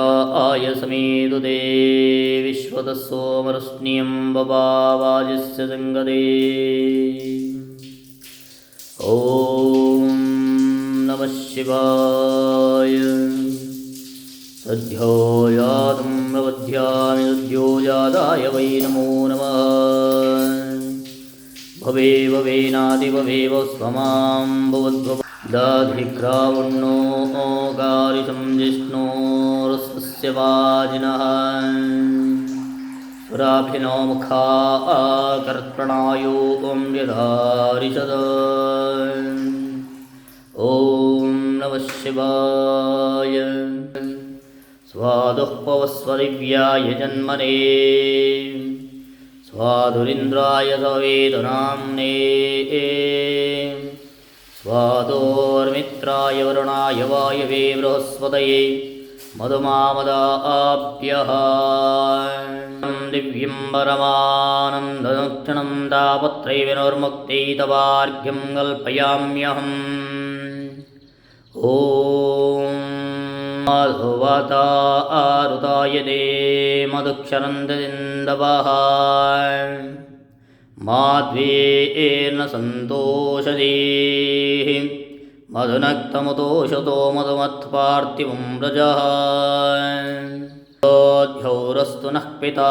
आय विश्वतः सोमरश्नियं बबावाजस्य सङ्गदे ॐ नमः शिवाय। सद्यो यातं जाताय वै नमो नमः। भवे भवेनादिभवेव स्वमां भवद्भव दाधिग्रावण्णो गारिशं जिष्णोरस्य वाजिनः। सुराभिनो मुखा कर्तणायोगं यदारिषद। ॐ नमः शिवाय। स्वादुःपवस्वदिव्याय जन्मने। स्वाधुरिन्द्राय सवेदनाम्ने स्वादोर्मित्राय वरुणाय वायवे बृहस्पतये मधुमामदाभ्यः दिव्यं परमानन्दनुक्षणं तापत्रै विनोर्मुक्त्यै तवार्घ्यं कल्पयाम्यहम्। ॐ मधुवता आरुताय ते मधुक्षरन्दन्दवः माध्वेन सन्तोषदेः मधुनक्तमुतोषतो मधुमत्पार्थिवं व्रजः। ध्योरस्तु नः पिता